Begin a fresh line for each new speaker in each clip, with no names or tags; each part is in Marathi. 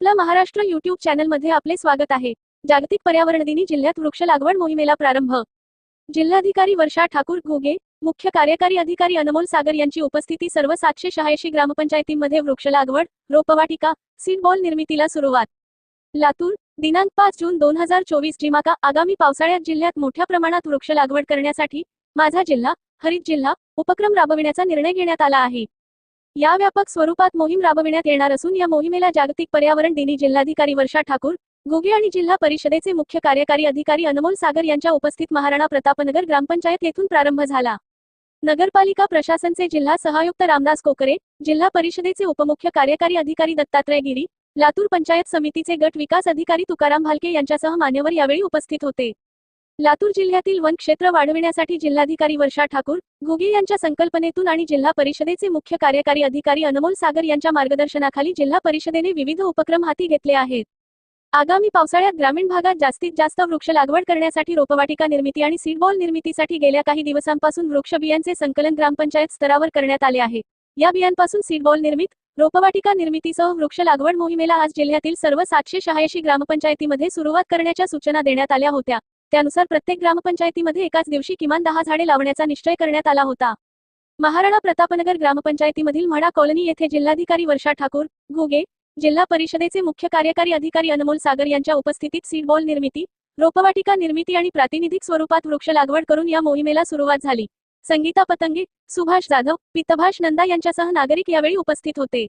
आपला महाराष्ट्र युट्यूब चॅनलमध्ये आपले स्वागत आहे. जागतिक पर्यावरण दिनी जिल्ह्यात वृक्ष लागवड मोहिमेला प्रारंभ. जिल्हाधिकारी वर्षा ठाकूर घोगे मुख्य कार्यकारी अधिकारी अनमोल सागर यांची उपस्थिती सर्व सातशे शहाऐंशी ग्रामपंचायतींमध्ये वृक्ष लागवड रोपवाटिका सीड बॉल निर्मितीला सुरुवात. लातूर दिनांक पाच जून दोन हजार चोवीस जिमाका आगामी पावसाळ्यात जिल्ह्यात मोठ्या प्रमाणात वृक्ष लागवड करण्यासाठी माझा जिल्हा हरित जिल्हा उपक्रम राबविण्याचा निर्णय घेण्यात आला आहे. या व्यापक स्वरूपात मोहीम राबविण्यात येणार असून या मोहिमेला जागतिक पर्यावरण दिनी जिल्हाधिकारी वर्षा ठाकूर गुगे आणि जिल्हा परिषदेचे मुख्य कार्यकारी अधिकारी अनमोल सागर यांच्या उपस्थित महाराणा प्रतापनगर ग्रामपंचायत येथून प्रारंभ झाला. नगरपालिका प्रशासनचे जिल्हा सहायुक्त रामदास कोकरे जिल्हा परिषदेचे उपमुख्य कार्यकारी अधिकारी दत्तात्रय गिरी लातूर पंचायत समितीचे गट विकास अधिकारी तुकाराम भालके यांच्यासह मान्यवर यावेळी उपस्थित होते. लातूर जिल्ह्यातील वन क्षेत्र वाढविण्यासाठी जिल्हाधिकारी वर्षा ठाकूर घुगे यांच्या संकल्पनेतून आणि जिल्हा परिषदेचे मुख्य कार्यकारी अधिकारी अनमोल सागर यांच्या मार्गदर्शनाखाली जिल्हा परिषदेने विविध उपक्रम हाती घेतले आहेत. आगामी पावसाळ्यात ग्रामीण भागात जास्तीत जास्त वृक्ष लागवड करण्यासाठी रोपवाटिका निर्मिती आणि सीडबॉल निर्मितीसाठी गेल्या काही दिवसांपासून वृक्ष बियांचे संकलन ग्रामपंचायत स्तरावर करण्यात आले आहे. या बियांपासून सीडबॉल निर्मित रोपवाटिका निर्मितीसह वृक्ष लागवड मोहिमेला आज जिल्ह्यातील सर्व सातशे शहाऐंशी ग्रामपंचायतीमध्ये सुरुवात करण्याच्या सूचना देण्यात आल्या होत्या. त्यानुसार प्रत्येक ग्रामपंचायतीमध्ये एकाच दिवशी किमान दहा झाडे लावण्याचा निश्चय करण्यात आला होता. महाराणा प्रतापनगर ग्रामपंचायतीमधील म्हाडा कॉलनी येथे जिल्हाधिकारी वर्षा ठाकूर घुगे जिल्हा परिषदेचे मुख्य कार्यकारी अधिकारी अनमोल सागर यांच्या उपस्थितीत सीडबॉल निर्मिती रोपवाटिका निर्मिती आणि प्रातिनिधिक स्वरूपात वृक्ष लागवड करून या मोहिमेला सुरुवात झाली. संगीता पतंगे सुभाष जाधव पितभाष नंदा यांच्यासह नागरिक यावेळी उपस्थित होते.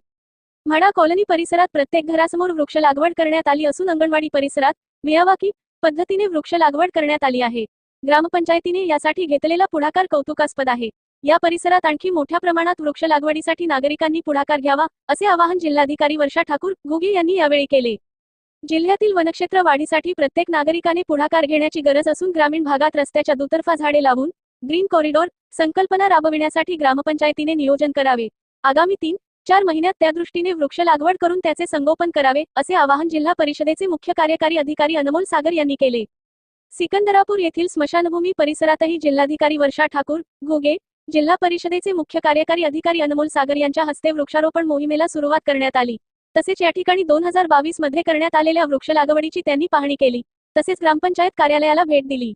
म्हाडा कॉलनी परिसरात प्रत्येक घरासमोर वृक्ष लागवड करण्यात आली असून अंगणवाडी परिसरात मियावाकी पद्धतीने वृक्ष लागवड करण्यात आली आहे. ग्रामपंचायतीने यासाठी घेतलेला पुढाकार कौतुकास्पद आहे. या परिसरात आणखी मोठ्या प्रमाणात वृक्ष लागवडीसाठी नागरिकांनी पुढाकार घ्यावा असे आवाहन जिल्हाधिकारी वर्षा ठाकूर घुगे यांनी यावेळी केले. जिल्ह्यातील वनक्षेत्र वाढीसाठी प्रत्येक नागरिकाने पुढाकार घेण्याची गरज असून ग्रामीण भागात रस्त्याच्या दुतर्फा झाडे लावून ग्रीन कॉरिडॉर संकल्पना राबविण्यासाठी ग्रामपंचायतीने नियोजन करावे. आगामी तीन चार महिन्यात त्या दृष्टीने वृक्ष लागवड करून त्याचे संगोपन करावे असे आवाहन जिल्हा परिषदेचे मुख्य कार्यकारी अधिकारी अनमोल सागर यांनी केले. सिकंदरापूर येथील स्मशानभूमी परिसरातही जिल्हाधिकारी वर्षा ठाकूर घुगे जिल्हा परिषदेचे मुख्य कार्यकारी अधिकारी अनमोल सागर यांच्या हस्ते वृक्षारोपण मोहिमेला सुरुवात करण्यात आली. तसेच या ठिकाणी दोन हजार बावीसमध्ये करण्यात आलेल्या वृक्ष लागवडीची त्यांनी पाहणी केली. तसेच ग्रामपंचायत कार्यालयाला भेट दिली.